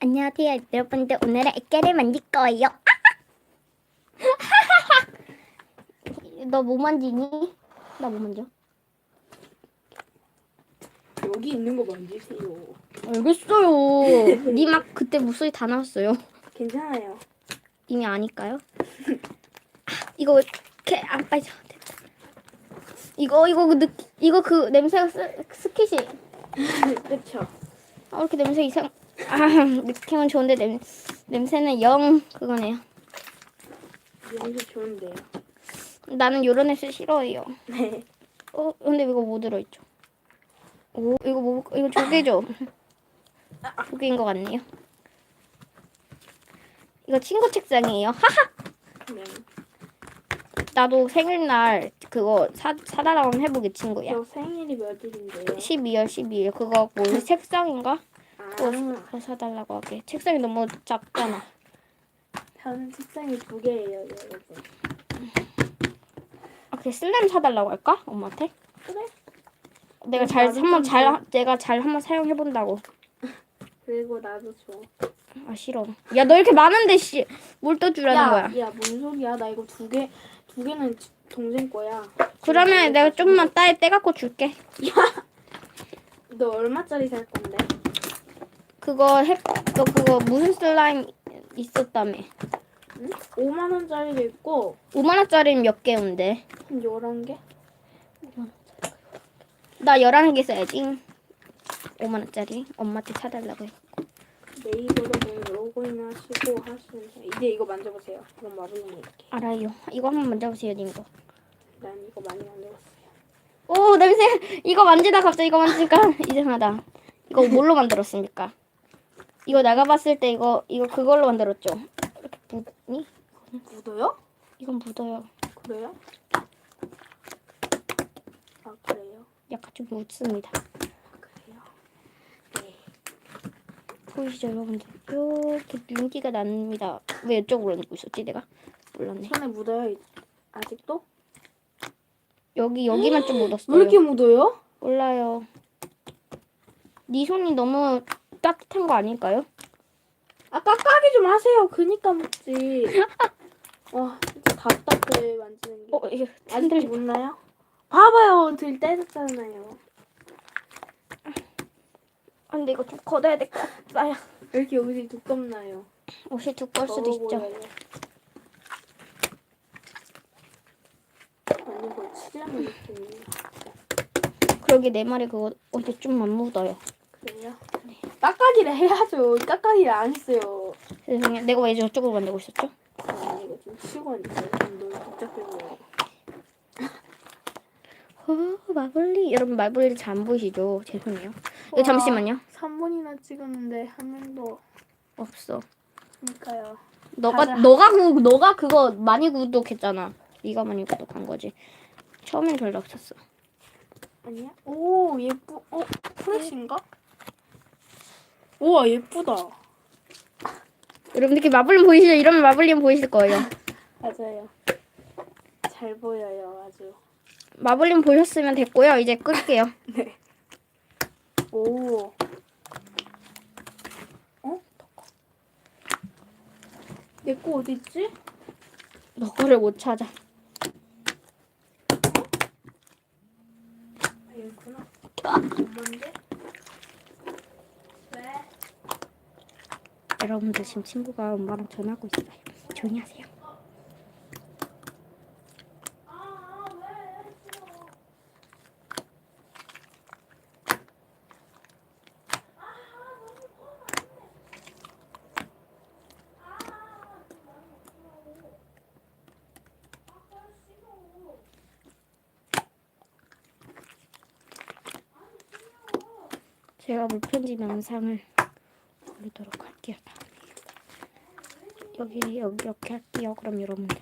안녕하세요 여러분들 오늘은 액계를 만들 거예요 너 뭐 만지니? 나 뭐 만져? 여기 있는 거 만지세요. 알겠어요 니 막 그때 목소리 다 나왔어요 괜찮아요. 이미 아니까요? 아, 이거 왜 이렇게 안 빠져 됐다 이거 이거 그 느, 이거 그 냄새가 스, 스키시 그쵸. 아, 이렇게 냄새 이상 아 느낌은 좋은데 냄, 냄새는 영 그거네요 냄새 좋은데요. 나는 요런 냄새 싫어해요 네. 어 근데 이거 뭐 들어있죠? 오 이거 뭐 이거 조개죠? 조개인 것 같네요. 이거 친구 책상이에요. 하하. 네. 나도 생일날 그거 사 사달라고 하면 해보게 친구야. 저 생일이 몇 일인데요? 12월 12일 그거 뭐 책상인가? 그거 사달라고 하게. 책상이 너무 작잖아. 저는 책상이 두 개예요, 여러분. 아 그래 슬램 사달라고 할까? 엄마한테? 그래. 내가 잘 나도 한번 좀잘 줘. 내가 잘 한번 사용해 본다고. 그리고 나도 줘. 아 싫어. 야 너 이렇게 많은데 씨뭘 떠주라는 야, 거야? 야, 뭔 소리야? 나 이거 두 개, 두 개는 지- 동생 거야. 그러면 내가 좀만 따에 떼갖고 줄게. 너 얼마짜리 살 건데? 그거 해, 너 그거 무슨 슬라임 있었다며? 응? 5만 원짜리도 있고 5만 원짜리 몇 개인데? 한 11개? 나 11개 써야지. 5만 원짜리 엄마한테 사달라고 해. 네이버로 뭐 로그인 하시고 하시면 돼요. 이제 이거 만져보세요. 그럼 마블링 이렇게. 알아요. 이거 한번 만져보세요, 님도. 난 이거 많이 만들었어요. 오 냄새. 이거 만지다 갑자기 이거 만지니까 이상하다. 이거 뭘로 만들었습니까? 이거 내가 봤을 때 이거 이거 그걸로 만들었죠. 이렇게 묻니? 묻어요? 이건 묻어요. 그래요? 아 그래요? 약간 좀 묻습니다. 아 그래요? 네. 보이시죠, 여러분들? 이렇게 윤기가 납니다. 왜 이쪽으로 넣고 있었지, 내가? 몰랐네. 손에 묻어요 이- 아직도? 여기 여기만 좀 묻었어요. 왜 이렇게 묻어요? 몰라요. 네 손이 너무 따뜻한 거 아닐까요? 아 깍깍이 좀 하세요. 그니까 묻지. 와 진짜 답답해 만지는 게. 어, 이거 아직도 흔들리. 묻나요? 봐봐요. 들 떼졌잖아요. 아, 근데 이거 좀 걷어야 될 것 같아요. 왜 이렇게 옷이 두껍나요? 옷이 두꺼울 수도 있죠. 완전 거의 칠하는 느낌이에요. 그러게 내 말에 그거 어디 좀안 묻어요. 그래요? 깍깍이를 해야죠. 깍깍이를 안 했어요. 세상에 내가 왜 저쪽으로 만들고 있었죠? 아, 이거 좀 치고 앉아요. 좀 너무 복잡해 보여요. 어, 마블리 여러분 마블리 잘 안 보이시죠? 죄송해요. 이거 와. 잠시만요. 3분이나 찍었는데 한 명도 없어. 없으니까요. 너가 가자. 너가 그 너가 그거 많이 구독했잖아. 네가 많이 구독한 거지. 처음엔 별로 없었어. 아니야? 오 예쁘. 어 프레시인가? 우와 예쁘다. 여러분 이렇게 마블링 보이시죠? 이러면 마블링 보이실 거예요. 맞아요. 잘 보여요 아주. 마블링 보셨으면 됐고요. 이제 끌게요. 네. 오. 어? 내거 어디 있지? 너 거를 못 찾아. 아, 여기구나. 뭔데? 여러분들 지금 친구가 엄마랑 전화하고 있어요. 조용히 하세요. 제가 물편집 영상을 올리도록 할게요. 여기 여기 이렇게 할게요. 그럼 여러분들